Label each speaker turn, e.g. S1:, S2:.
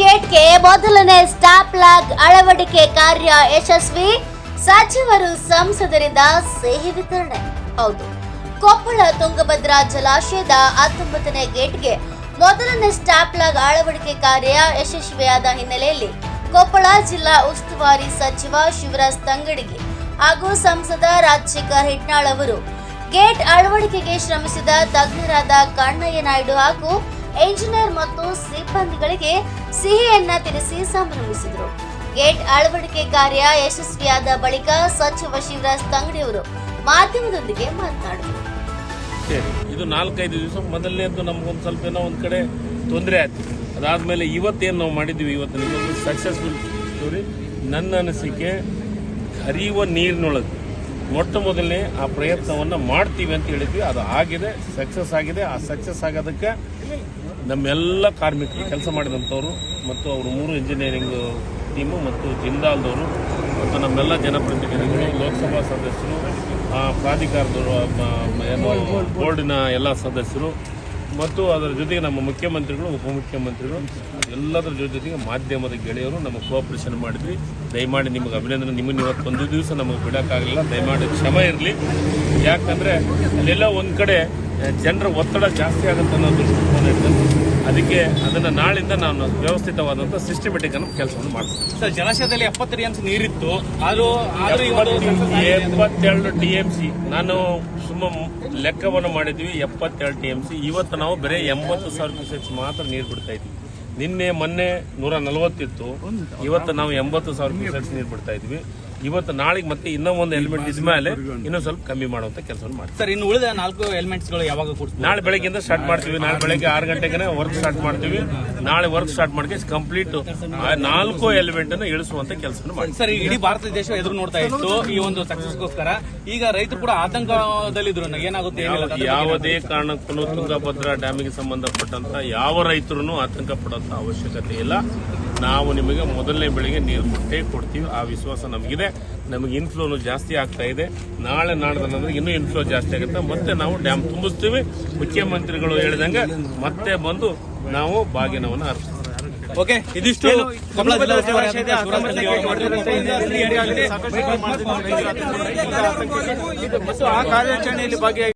S1: ಗೇಟ್ಗೆ ಮೊದಲನೇ stop log ಅಳವಡಿಕೆ ಕಾರ್ಯ ಯಶಸ್ವಿ. ಸಚಿವರು ಸಂಸದರಿಂದ ಸಿಹಿ ವಿತರಣೆ. ಹೌದು. ಕೊಪ್ಪಳ ತುಂಗಭದ್ರಾ ಜಲಾಶಯದ ಹತ್ತೊಂಬತ್ತನೇ ಗೇಟ್ಗೆ ಮೊದಲನೇ ಸ್ಟಾಪ್ ಲಾಗ್ ಅಳವಡಿಕೆ ಕಾರ್ಯ ಯಶಸ್ವಿಯಾದ ಹಿನ್ನೆಲೆಯಲ್ಲಿ ಕೊಪ್ಪಳ ಜಿಲ್ಲಾ ಉಸ್ತುವಾರಿ ಸಚಿವ ಶಿವರಾಜ್ ತಂಗಡಿಗೆ ಹಾಗೂ ಸಂಸದ ರಾಜಶೇಖರ್ ಹಿಟ್ನಾಳ್ ಅವರು ಗೇಟ್ ಅಳವಡಿಕೆಗೆ ಶ್ರಮಿಸಿದ ತಜ್ಞರಾದ ಕಣ್ಣಯ್ಯ ನಾಯ್ಡು ಹಾಗೂ ಎಂಜಿನಿಯರ್ ಮತ್ತು ಸಿಬ್ಬಂದಿಗಳಿಗೆ ಸಿಹಿಯನ್ನ ತಿನ್ನಿಸಿ ಸಂಭ್ರಮಿಸಿದರು. ಗೇಟ್ ಅಳವಡಿಕೆ ಕಾರ್ಯ ಯಶಸ್ವಿಯಾದ ಬಳಿಕ ಸಚಿವ ಶಿವರಾಜ್ ತಂಗಡಿಯವರು ಮಾಧ್ಯಮದೊಂದಿಗೆ ಮಾತನಾಡಿದರು.
S2: ಇದು ನಾಲ್ಕೈದು ದಿವಸ ಮೊದಲನೇದ್ದು ನಮ್ಗೊಂದು ಸ್ವಲ್ಪ ಏನೋ ಒಂದು ಕಡೆ ತೊಂದರೆ ಆಯ್ತು. ಅದಾದಮೇಲೆ ಇವತ್ತೇನು ನಾವು ಮಾಡಿದ್ವಿ ಇವತ್ತು ನಿಮಗೆ ಸಕ್ಸಸ್ಫುಲ್ ಸ್ಟೋರಿ ನನ್ನ ಅನಿಸಿಕೆ, ಹರಿಯುವ ನೀರಿನೊಳಗೆ ಮೊಟ್ಟ ಮೊದಲನೇ ಆ ಪ್ರಯತ್ನವನ್ನು ಮಾಡ್ತೀವಿ ಅಂತ ಹೇಳಿದ್ವಿ. ಅದು ಆಗಿದೆ ಸಕ್ಸಸ್ ಆಗಿದೆ. ಆ ಸಕ್ಸಸ್ ಆಗೋದಕ್ಕೆ ನಮ್ಮೆಲ್ಲ ಕಾರ್ಮಿಕರು ಕೆಲಸ ಮಾಡಿದಂಥವರು ಮತ್ತು ಅವರು ಮೂರು ಇಂಜಿನಿಯರಿಂಗ್ ಟೀಮು ಮತ್ತು ಜಿಂದಾಲ್ದವರು ಮತ್ತು ನಮ್ಮೆಲ್ಲ ಜನಪ್ರತಿನಿಧಿಗಳು ಲೋಕಸಭಾ ಸದಸ್ಯರು ಆ, ಪ್ರಾಧಿಕಾರದವರು ಬೋರ್ಡಿನ ಎಲ್ಲ ಸದಸ್ಯರು ಮತ್ತು ಅದರ ಜೊತೆಗೆ ನಮ್ಮ ಮುಖ್ಯಮಂತ್ರಿಗಳು ಉಪಮುಖ್ಯಮಂತ್ರಿಗಳು ಎಲ್ಲದರ ಜೊತೆಗೆ ಮಾಧ್ಯಮದ ಗೆಳೆಯರು ನಮಗೆ ಕೋಆಪರೇಷನ್ ಮಾಡಿದ್ವಿ. ದಯಮಾಡಿ ನಿಮಗೆ ಅಭಿನಂದನೆ. ನಿಮ್ಮನ್ನು ಇವತ್ತು ಒಂದು ದಿವಸ ನಮಗೆ ಬಿಡೋಕ್ಕಾಗಲಿಲ್ಲ. ದಯಮಾಡಿ ಕ್ಷಮ ಇರಲಿ. ಯಾಕಂದರೆ ಅಲ್ಲೆಲ್ಲ ಒಂದು ಕಡೆ ಜನರ ಒತ್ತಡ ಜಾಸ್ತಿ ಆಗುತ್ತೆ ಅನ್ನೋ ದೃಷ್ಟಿಕೋನ ಇರ್ತದೆ ಅದಕ್ಕೆ ಅದನ್ನು ನಾಳಿಂದ ನಾನು ವ್ಯವಸ್ಥಿತವಾದಂಥ ಸಿಸ್ಟಮೆಟಿಕ್ ಅನ್ನೋ ಕೆಲಸವನ್ನು ಮಾಡ್ತೀನಿ.
S3: ಸರ್ ಜಲಾಶಯದಲ್ಲಿ ಎಪ್ಪತ್ತು ಟಿ ನೀರಿತ್ತು. ಅದು
S2: ಎಪ್ಪತ್ತೆರಡು ಟಿ ಎಂ ಸಿ. ನಾನು ಸುಮ್ಮ ಲೆಕ್ಕವನ್ನು ಮಾಡಿದ್ವಿ ಎಪ್ಪತ್ತೆರಡು ಟಿ ಎಂ ಸಿ. ಇವತ್ತು ನಾವು ಬರೀ ಎಂಬತ್ತು ಸಾವಿರ ಕ್ಯೂಸೆಕ್ಸ್ ಮಾತ್ರ ನೀರು ಬಿಡ್ತಾ ಇದ್ವಿ. ನಿನ್ನೆ ಮೊನ್ನೆ ನೂರ ನಲವತ್ತಿತ್ತು ಇವತ್ತು ನಾವು ಎಂಬತ್ತು ಸಾವಿರ ಕ್ಯೂಸೆಕ್ಸ್ ನೀರು ಬಿಡ್ತಾ ಇದ್ವಿ. ಇವತ್ತು ನಾಳೆಗೆ ಮತ್ತೆ ಇನ್ನೂ ಒಂದು ಎಲಿಮೆಂಟ್ ಇದ್ಮೇಲೆ ಇನ್ನೂ ಸ್ವಲ್ಪ ಕಮ್ಮಿ ಮಾಡುವಂತ ಕೆಲಸವನ್ನು ಮಾಡ್ತೀವಿ.
S3: ಸರ್ ಇನ್ನು ಉಳಿದ ನಾಲ್ಕು ಎಲಿಮೆಂಟ್ಸ್ಗಳು ಯಾವಾಗ ಕೊಡ್ತೀವಿ
S2: ನಾಳೆ ಬೆಳಗ್ಗೆಯಿಂದ ಸ್ಟಾರ್ಟ್ ಮಾಡ್ತೀವಿ. ನಾಳೆ ಬೆಳಗ್ಗೆ ಆರು ಗಂಟೆಗೆ ವರ್ಕ್ ಸ್ಟಾರ್ಟ್ ಮಾಡ್ತೀವಿ. ನಾಳೆ ವರ್ಕ್ ಸ್ಟಾರ್ಟ್ ಮಾಡಿ ಕಂಪ್ಲೀಟ್ ನಾಲ್ಕು ಎಲಿಮೆಂಟ್ ಅನ್ನು ಇಳಿಸುವಂತ ಕೆಲಸ
S3: ಸರ್ ಇಡೀ ಭಾರತ ದೇಶ ಎದುರು ನೋಡ್ತಾ ಇತ್ತು ಈ ಒಂದು ಸಕ್ಸಸ್ಗೋಸ್ಕರ ಈಗ ರೈತರು ಕೂಡ ಆತಂಕದಲ್ಲಿದ್ರು ಏನಾಗುತ್ತೆ
S2: ಯಾವುದೇ ಕಾರಣಕ್ಕೂ ತುಂಗಭದ್ರಾ ಡ್ಯಾಮಿಗೆ ಸಂಬಂಧಪಟ್ಟಂತ ಯಾವ ರೈತರು ಆತಂಕ ಪಡುವಂತ ಅವಶ್ಯಕತೆ ಇಲ್ಲ. ನಾವು ನಿಮಗೆ ಮೊದಲನೇ ಬೆಳಿಗ್ಗೆ ನೀರು ಕೊಟ್ಟೇ ಕೊಡ್ತೀವಿ. ಆ ವಿಶ್ವಾಸ ನಮಗಿದೆ. ನಮಗೆ ಇನ್ಫ್ಲೋನು ಜಾಸ್ತಿ ಆಗ್ತಾ ಇದೆ. ನಾಳೆ ನಾಡ್ದಂದ್ರೆ ಇನ್ನೂ ಇನ್ಫ್ಲೋ ಜಾಸ್ತಿ ಆಗುತ್ತೆ. ಮತ್ತೆ ನಾವು ಡ್ಯಾಮ್ ತುಂಬಿಸ್ತೀವಿ. ಮುಖ್ಯಮಂತ್ರಿಗಳು ಹೇಳಿದಂಗೆ ಮತ್ತೆ ಬಂದು ನಾವು ಬಾಗಿನವನ್ನು ಅರ್ಪಿಸ್ತೀವಿ.
S3: ಓಕೆ ಇದಿಷ್ಟು ಕೊಪ್ಪಳ ಜಿಲ್ಲಾ ಉಸ್ತುವಾರಿ
S4: ಆ ಕಾರ್ಯಾಚರಣೆಯಲ್ಲಿ ಭಾಗಿಯಾಗಿ